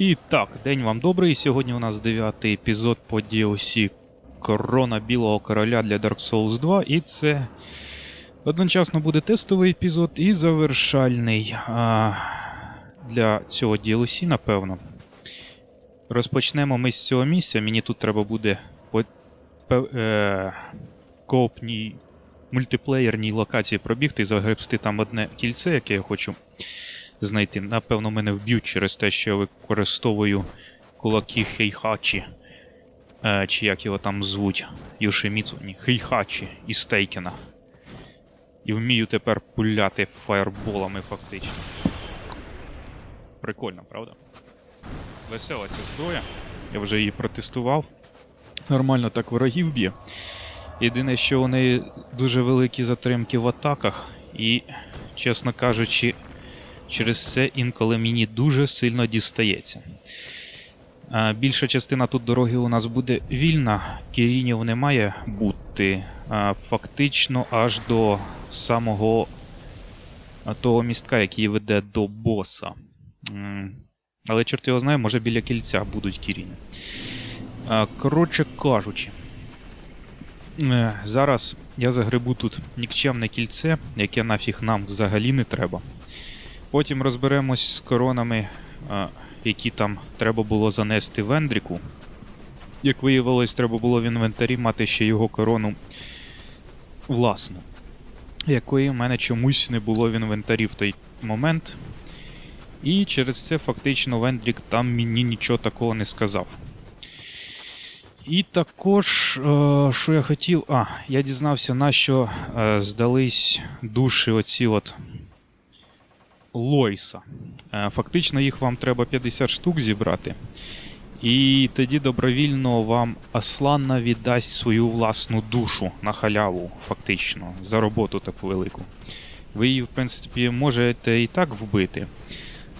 І так, день вам добрий. Сьогодні у нас дев'ятий епізод по DLC Корона Білого Короля для Dark Souls 2, і це одночасно буде тестовий епізод і завершальний а, для цього DLC, напевно. Розпочнемо ми з цього місця. Мені тут треба буде по е, коопній мультиплеєрній локації пробігти і загребсти там одне кільце, яке я хочу знайти. Напевно, мене вб'ють через те, що я використовую кулаки Хейхачі. Е, чи як його там звуть? Йошеміцу? Ні, Хейхачі із Тейкена. І вмію тепер пуляти фаєрболами фактично. Прикольно, правда? Весела ця зброя. Я вже її протестував. Нормально так ворогів б'є. Єдине, що у неї дуже великі затримки в атаках, і, чесно кажучи, Через це інколи мені дуже сильно дістається. Більша частина тут дороги у нас буде вільна, кірінів не має бути. Фактично аж до самого того містка, який веде до боса. Але чорт його знає, може біля кільця будуть кіріні. Коротше кажучи, е, зараз я загребу тут нікчемне кільце, яке нафіг нам взагалі не треба. Потім розберемось з коронами, які там треба було занести в Ендріку. Як виявилось, треба було в інвентарі мати ще його корону власну, якої в мене чомусь не було в інвентарі в той момент. І через це фактично Вендрік там мені нічого такого не сказав. І також, е, що я хотів. А, я дізнався, на що е, здались душі оці от Лойса. Е, Фактично їх вам треба 50 штук зібрати. І тоді добровільно вам Асланна віддасть свою власну душу на халяву, фактично, за роботу таку велику. Ви її, в принципі, можете і так вбити.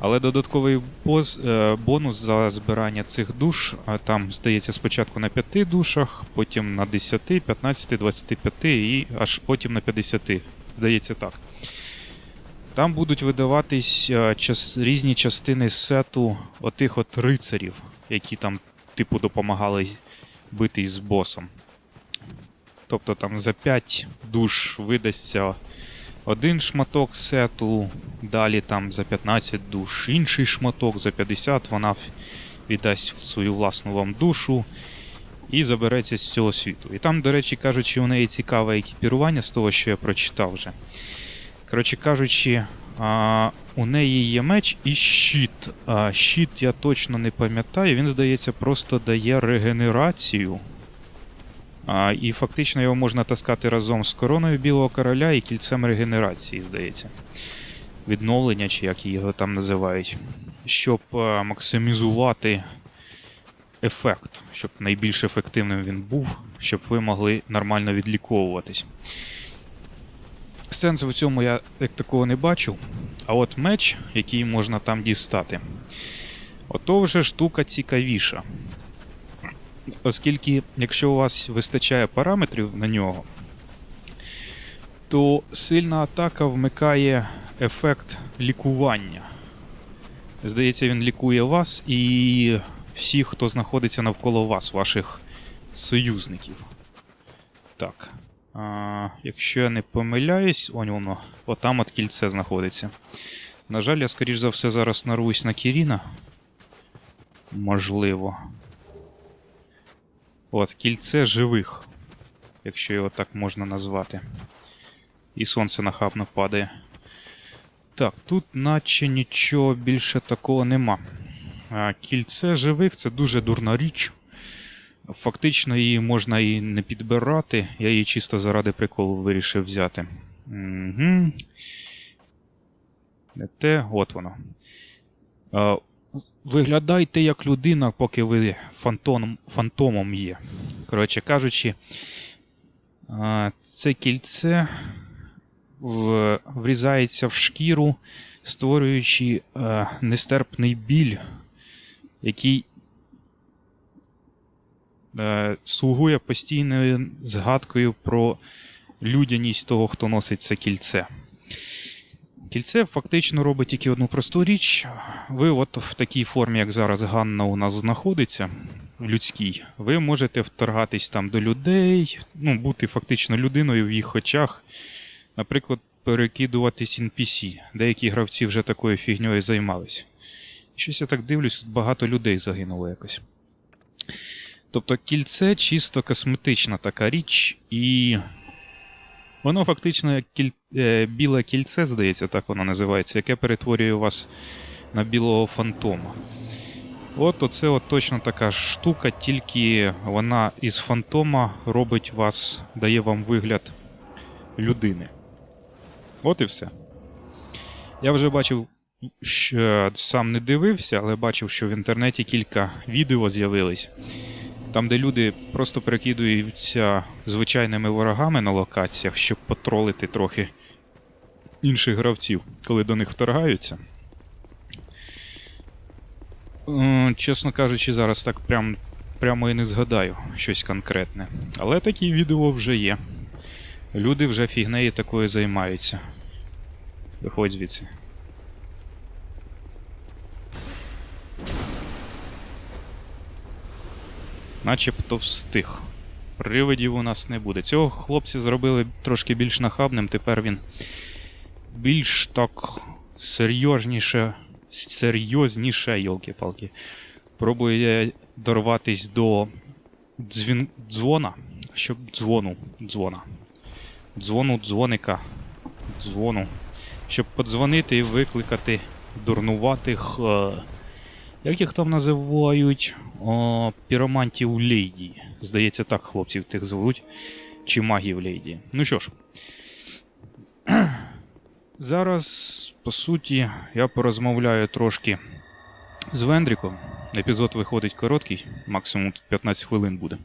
Але додатковий боз, е, бонус за збирання цих душ, там, здається, спочатку на 5 душах, потім на 10, 15, 25 і аж потім на 50. Здається так. Там будуть видаватись е, час, різні частини сету отих от рицарів, які там, типу, допомагали битись з босом. Тобто там за 5 душ видасться один шматок сету, далі там за 15 душ інший шматок, за 50 вона віддасть свою власну вам душу і забереться з цього світу. І там, до речі, кажучи, у неї цікаве екіпірування з того, що я прочитав вже. Коротше кажучи, а, у неї є меч і щит. А, щит я точно не пам'ятаю, він, здається, просто дає регенерацію. А, і фактично його можна таскати разом з короною Білого короля і кільцем регенерації, здається. Відновлення, чи як його там називають. Щоб а, максимізувати ефект, щоб найбільш ефективним він був, щоб ви могли нормально відліковуватись. Сенсу в цьому я як такого не бачу. А от меч, який можна там дістати, ото вже штука цікавіша. Оскільки, якщо у вас вистачає параметрів на нього, то сильна атака вмикає ефект лікування. Здається, він лікує вас і всіх, хто знаходиться навколо вас, ваших союзників. Так. А, якщо я не помиляюсь, он воно, отам от кільце знаходиться. На жаль, я скоріш за все зараз нарвусь на Кіріна. Можливо. От, кільце живих, якщо його так можна назвати. І сонце нахабно падає. Так, тут наче нічого більше такого нема. А, кільце живих це дуже дурна річ. Фактично її можна і не підбирати, я її чисто заради приколу вирішив взяти. Угу. Не те, от воно. Виглядайте як людина, поки ви фантом, фантомом є. Коротше кажучи, це кільце врізається в шкіру, створюючи е, нестерпний біль, який е, слугує постійною згадкою про людяність того, хто носить це кільце. Кільце фактично робить тільки одну просту річ. Ви от в такій формі, як зараз Ганна у нас знаходиться, людській, ви можете вторгатись там до людей, ну, бути фактично людиною в їх очах. Наприклад, перекидуватись NPC. Деякі гравці вже такою фігньою займались. Щось я так дивлюсь, багато людей загинуло якось. Тобто кільце чисто косметична така річ, і воно фактично кіль... е, біле кільце, здається, так воно називається, яке перетворює вас на білого фантома. От оце от точно така штука, тільки вона із фантома робить вас, дає вам вигляд людини. От і все. Я вже бачив, сам не дивився, але бачив, що в інтернеті кілька відео з'явились. Там, де люди просто перекидуються звичайними ворогами на локаціях, щоб потролити трохи інших гравців, коли до них вторгаються. Е, Чесно кажучи, зараз так прям, прямо і не згадаю щось конкретне. Але такі відео вже є. Люди вже фігнею такою займаються. Виходь звідси. Начебто встиг. Привидів у нас не буде. Цього хлопці зробили трошки більш нахабним, тепер він більш так серйозніше. Серйозніше, йолки-палки. Пробує дорватись до дзвін... дзвона. Щоб дзвону. Дзвона. Дзвону дзвоника. Дзвону. Щоб подзвонити і викликати дурнуватих. Е... Як їх там називають? О, піромантів лейді. Здається, так хлопців тих звуть. Чи магів лейді. Ну що ж. Зараз, по суті, я порозмовляю трошки з Вендріком. Епізод виходить короткий, максимум тут 15 хвилин буде.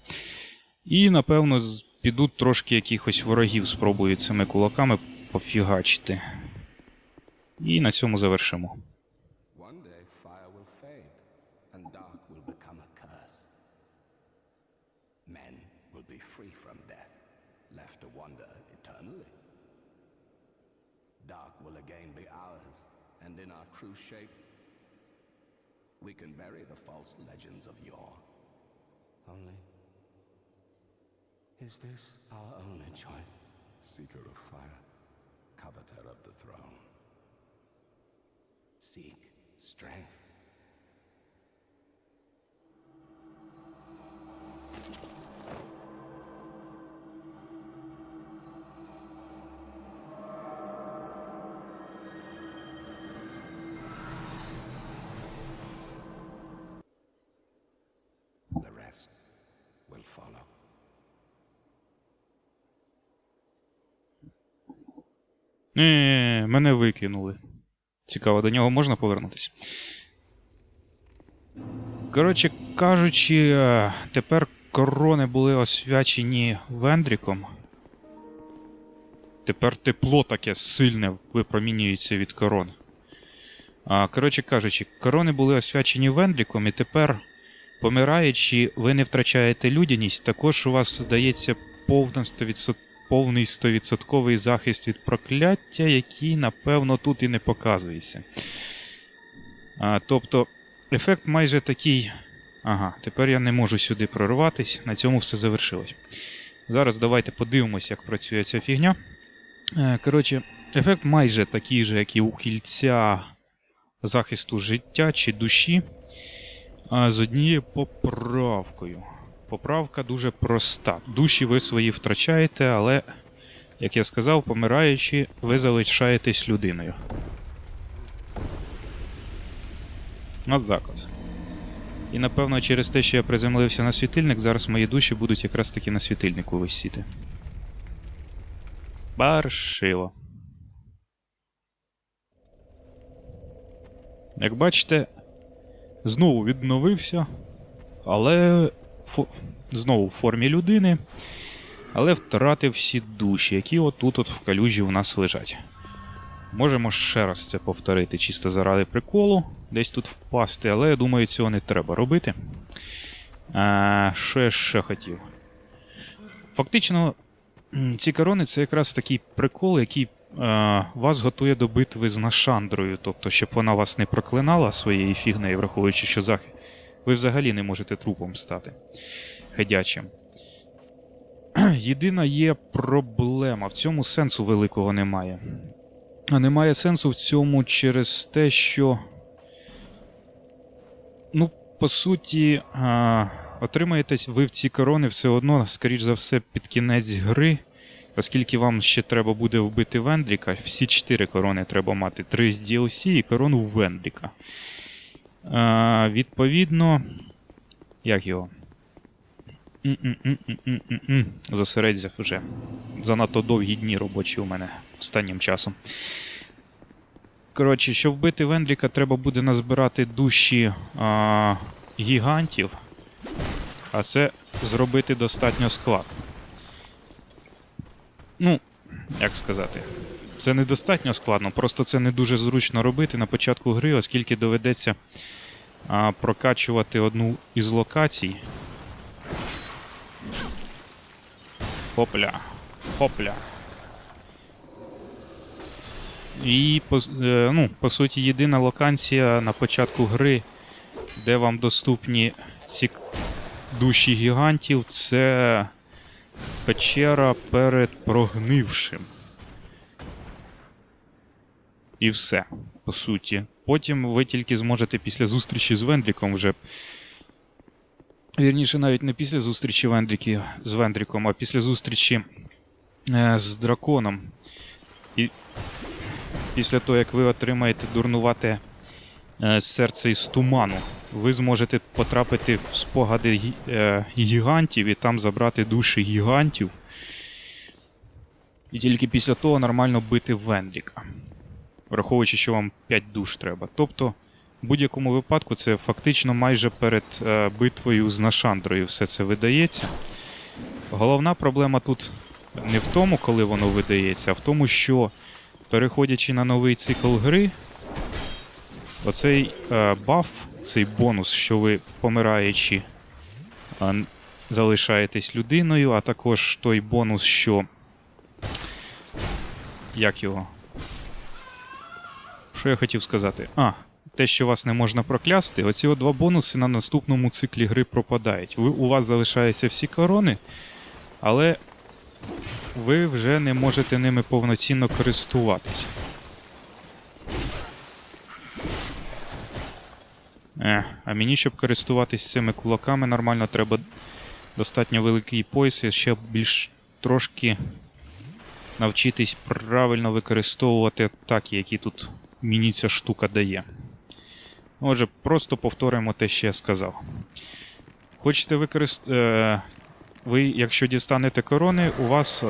І, напевно, підуть трошки якихось ворогів, спробую цими кулаками пофігачити. І на цьому завершимо. We can bury the false legends of yore. Only, is this our only choice? Seeker of fire, coveter of the throne. Seek strength. Ні, мене викинули. Цікаво, до нього можна повернутися. Коротше кажучи, е, тепер корони були освячені Вендріком. Тепер тепло таке сильне випромінюється від корон. А, коротше кажучи, корони були освячені Вендріком, і тепер, помираючи, ви не втрачаєте людяність, також у вас здається повна 100%, повний 100% захист від прокляття, який, напевно, тут і не показується. А, тобто, ефект майже такий. Ага, тепер я не можу сюди прорватись, на цьому все завершилось. Зараз давайте подивимось, як працює ця фігня. Е, Коротше, ефект майже такий же, як і у кільця захисту життя чи душі. З однією поправкою. Поправка дуже проста. Душі ви свої втрачаєте, але, як я сказав, помираючи, ви залишаєтесь людиною. От. І напевно через те, що я приземлився на світильник, зараз мої душі будуть якраз таки на світильнику висіти. Паршиво. Як бачите, знову відновився, але фо... знову в формі людини, але втратив всі душі, які отут от в калюжі у нас лежать. Можемо ще раз це повторити, чисто заради приколу, десь тут впасти, але я думаю, цього не треба робити. А, що я ще хотів? Фактично, ці корони це якраз такий прикол, який е, вас готує до битви з Нашандрою, тобто, щоб вона вас не проклинала своєю фігнею, враховуючи, що захист. Ви взагалі не можете трупом стати ходячим. Єдина є проблема. В цьому сенсу великого немає. А немає сенсу в цьому через те, що. Ну, по суті, а, отримаєтесь ви в ці корони все одно, скоріш за все, під кінець гри. Оскільки вам ще треба буде вбити Вендріка, всі 4 корони треба мати. 3 з DLC і корону Вендріка. Відповідно. Як його? Зосередься вже. Занадто довгі дні робочі у мене останнім часом. Коротше, щоб вбити Вендріка, треба буде назбирати душі а, гігантів. А це зробити достатньо складно. Ну, як сказати. Це недостатньо складно, просто це не дуже зручно робити на початку гри, оскільки доведеться а, прокачувати одну із локацій. Хопля. Хопля. І по, е, ну, по суті, єдина локація на початку гри, де вам доступні ці душі гігантів, це печера перед прогнившим. І все, по суті. Потім ви тільки зможете після зустрічі з Вендріком вже. Вірніше, навіть не після зустрічі Вендріки, з Вендріком, а після зустрічі е, з драконом. І після того, як ви отримаєте дурнувате е, серце із туману, ви зможете потрапити в спогади гі- е, гігантів і там забрати душі гігантів. І тільки після того нормально бити Вендріка. Враховуючи, що вам 5 душ треба. Тобто, в будь-якому випадку це фактично майже перед е, битвою з Нашандрою все це видається. Головна проблема тут не в тому, коли воно видається, а в тому, що переходячи на новий цикл гри, оцей е, баф, цей бонус, що ви помираючи е, залишаєтесь людиною, а також той бонус, що. Як його? Що я хотів сказати? А, те, що вас не можна проклясти, оці два бонуси на наступному циклі гри пропадають. Ви, у вас залишаються всі корони, але ви вже не можете ними повноцінно користуватися. Е, а мені, щоб користуватись цими кулаками нормально, треба достатньо великий пояс і ще більш трошки навчитись правильно використовувати атаки, які тут мені ця штука дає. Отже, просто повторимо те, що я сказав. Хочете використати. Е, ви, якщо дістанете корони, у вас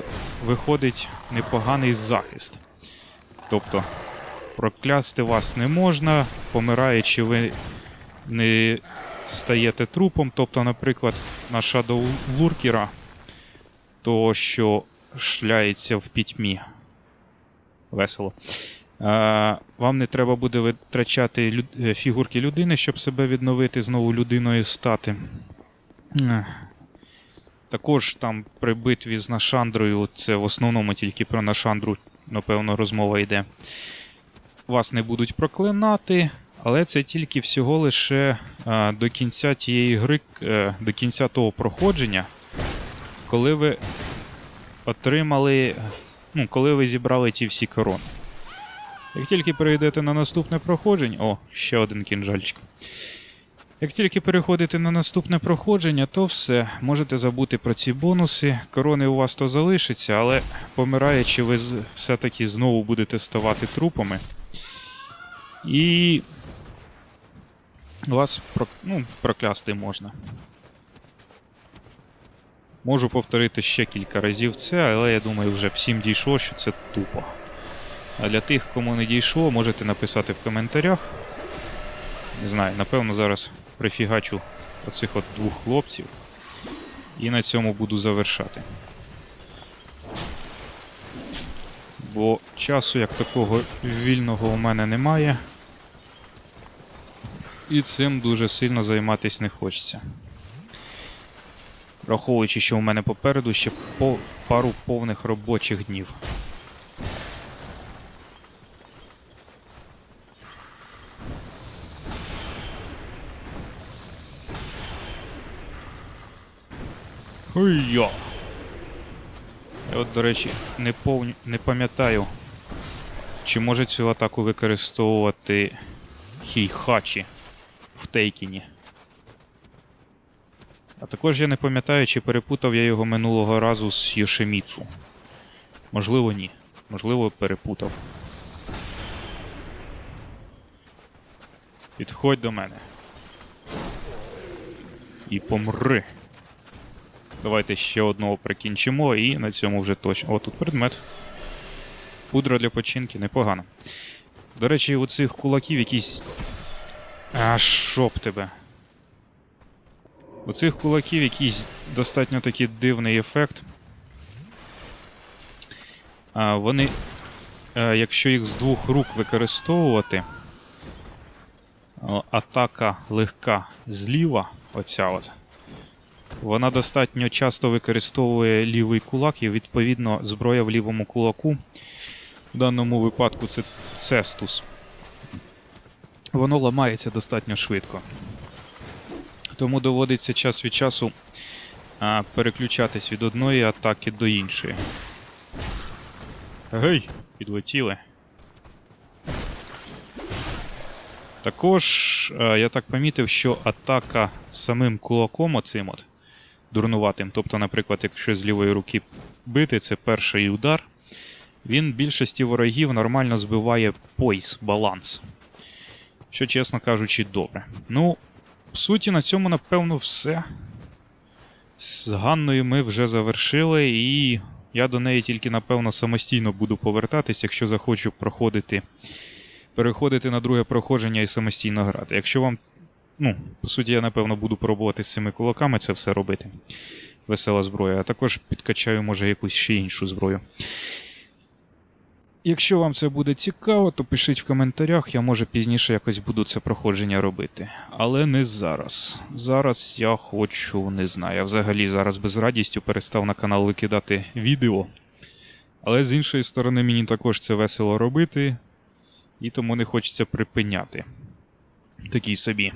виходить непоганий захист. Тобто, проклясти вас не можна, помираючи, ви не стаєте трупом. Тобто, наприклад, на Shadow Lurkера, то що шляється в пітьмі. Весело. Вам не треба буде витрачати е, фігурки людини, щоб себе відновити, знову людиною стати. Е. Також там при битві з Нашандрою, це в основному тільки про Нашандру, напевно, розмова йде. Вас не будуть проклинати, але це тільки всього лише до кінця тієї гри, е, до кінця того проходження, коли ви отримали. Ну, коли ви зібрали ті всі корони. Як тільки перейдете на наступне проходження. О, ще один кінжальчик. Як тільки переходите на наступне проходження, то все, можете забути про ці бонуси. Корони у вас то залишаться, але помираючи, ви все-таки знову будете ставати трупами. І. Вас про... ну, проклясти можна. Можу повторити ще кілька разів це, але я думаю, вже всім дійшло, що це тупо. А для тих, кому не дійшло, можете написати в коментарях. Не знаю, напевно, зараз прифігачу оцих от двох хлопців. І на цьому буду завершати. Бо часу як такого вільного у мене немає. І цим дуже сильно займатись не хочеться. Враховуючи, що у мене попереду ще по пару повних робочих днів. Хуйо. Я от, до речі, не, повні... не пам'ятаю, чи може цю атаку використовувати Хійхачі в Тейкіні. А також я не пам'ятаю, чи перепутав я його минулого разу з Йошеміцу. Можливо, ні. Можливо, перепутав. Підходь до мене. І помри. Давайте ще одного прикінчимо і на цьому вже точно. О, тут предмет. Пудра для починки, непогано. До речі, у цих кулаків якісь. А щоб тебе. У цих кулаків якийсь достатньо такий дивний ефект. А, вони, е, якщо їх з двох рук використовувати, атака легка зліва, оця от, вона достатньо часто використовує лівий кулак, і відповідно зброя в лівому кулаку. В даному випадку це цестус. Воно ламається достатньо швидко. Тому доводиться час від часу а, переключатись від одної атаки до іншої. Гей, підлетіли. Також я так помітив, що атака самим кулаком оцим от дурнуватим, тобто, наприклад, якщо з лівої руки бити, це перший удар, він більшості ворогів нормально збиває пояс, баланс. Що, чесно кажучи, добре. Ну, в суті, на цьому, напевно, все. З Ганною ми вже завершили, і я до неї тільки, напевно, самостійно буду повертатись, якщо захочу проходити. Переходити на друге проходження і самостійно грати. Якщо вам. Ну, по суті, я напевно буду пробувати з цими кулаками це все робити. Весела зброя, а також підкачаю, може, якусь ще іншу зброю. Якщо вам це буде цікаво, то пишіть в коментарях, я може пізніше якось буду це проходження робити. Але не зараз. Зараз я хочу, не знаю, я взагалі зараз без радістю перестав на канал викидати відео. Але з іншої сторони, мені також це весело робити, і тому не хочеться припиняти. Такий собі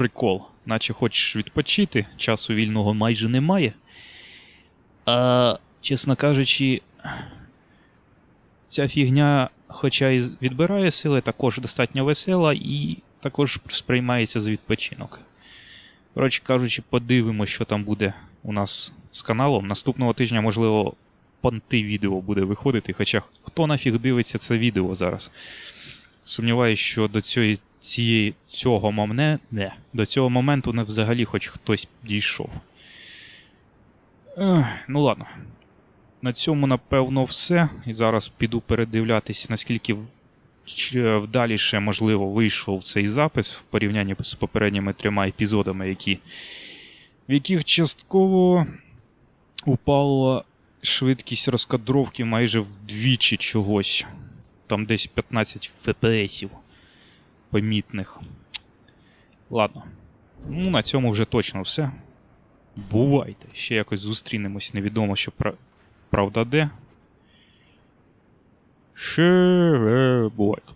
прикол. Наче хочеш відпочити, часу вільного майже немає. А, чесно кажучи, ця фігня, хоча і відбирає сили, також достатньо весела і також сприймається за відпочинок. Коротше кажучи, подивимося, що там буде у нас з каналом. Наступного тижня, можливо, понти відео буде виходити, хоча хто нафіг дивиться це відео зараз. Сумніваюся, що до цієї, цієї цього момне, не, до цього моменту не взагалі хоч хтось дійшов. Ех, ну ладно. На цьому, напевно, все. І зараз піду передивлятись, наскільки ч- вдаліше, можливо, вийшов цей запис в порівнянні з попередніми трьома епізодами, які, в яких частково упала швидкість розкадровки майже вдвічі чогось. Там десь 15 FPS помітних. Ладно. Ну, на цьому вже точно все. Бувайте. Ще якось зустрінемось, невідомо, що пра... правда де. Ще е. Бувайте.